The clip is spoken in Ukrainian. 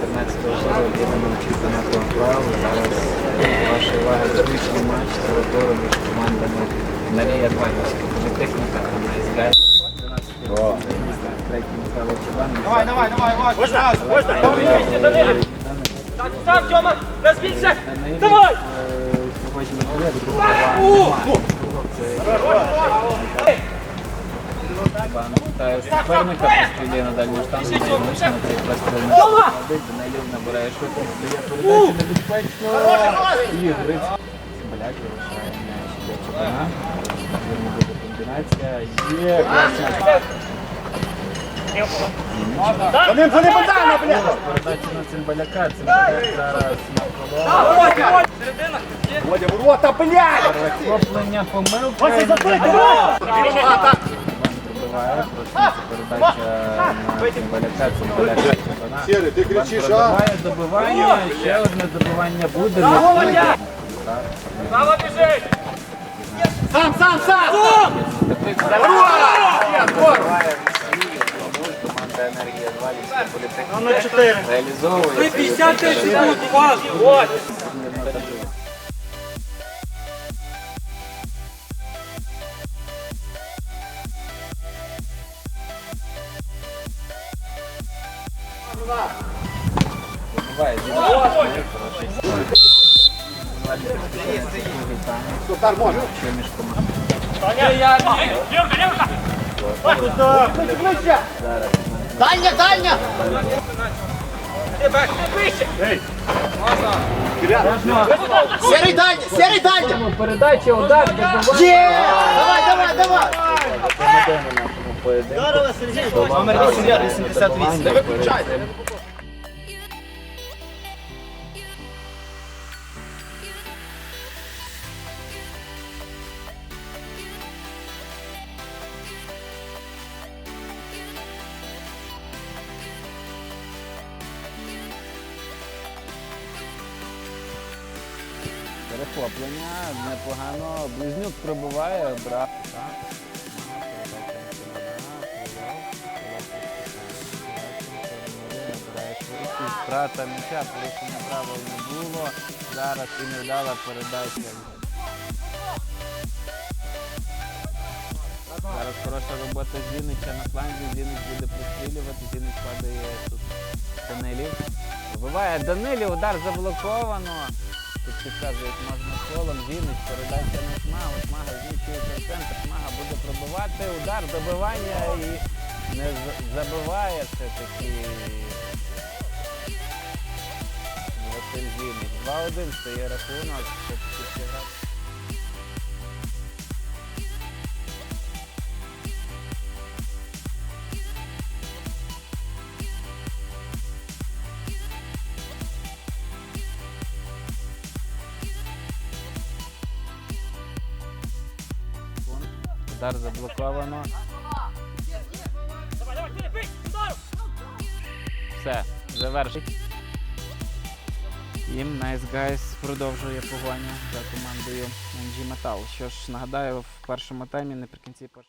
14 туру єдиного чемпіонату АПЛ. Зараз до вашої уваги матч цього туру між командами Марія Дванівська, політехніка та МСГ. Третій Михайло Чубан. Давай, давай, давай, можна, можна. Так, Сам, Тьома, розбійся! Давай! е, Сьогодні є друга Чубан вітає суперника, пострілює на дальню штангу, найближче на цей пластилин. Данилів набирає швидкість, дає передачу небезпечно. І Гриць Цимбаляк залишає м'яч для Чубана. Вірно буде комбінація. Є класна За ним, за ним, подальна, блядь. передача на Цимбаляка. Цимбаляк зараз на коло. Водя, ворота, блядь. Перехоплення, помилка. Вася, забий, давай. Пробиває, проситься передача на Цимбаляка. Цимбаляк на Чубана. Сірий, ти кричиш, а? пробиває, добивання. Ще одне добивання буде. Право біжить! Сам, сам, сам. Команда енергія 2 ліська політехніка На 4. реалізовує. 55 секунд, Іван! От! Дальня, дальня. Серий дальня, серий дальня. Передача, удар. Є! Давай, давай, давай. Поєдинку. Номер 88. Не виключайте. Перехоплення непогано. Близнюк пробиває, брат. Втрата м'яча, порушення правил не було. Зараз і невдала передача. Зараз хороша робота Зінича на фланзі. Зінич буде прострілювати. Зінич падає тут Данилів. Вбиває Данилів, удар заблоковано. Тут підказують можна колом. Зінич, передача на Шмагу. Шмага зміщується в центр. Шмага буде пробивати. Удар, добивання і не забиває все-таки. Зінич. 2-1 стає рахунок. Все-таки зіграв. Удар заблоковано. Все, завершить. І Nice Guys продовжує погоню за командою NG Metal. Що ж, нагадаю, в першому таймі наприкінці першого.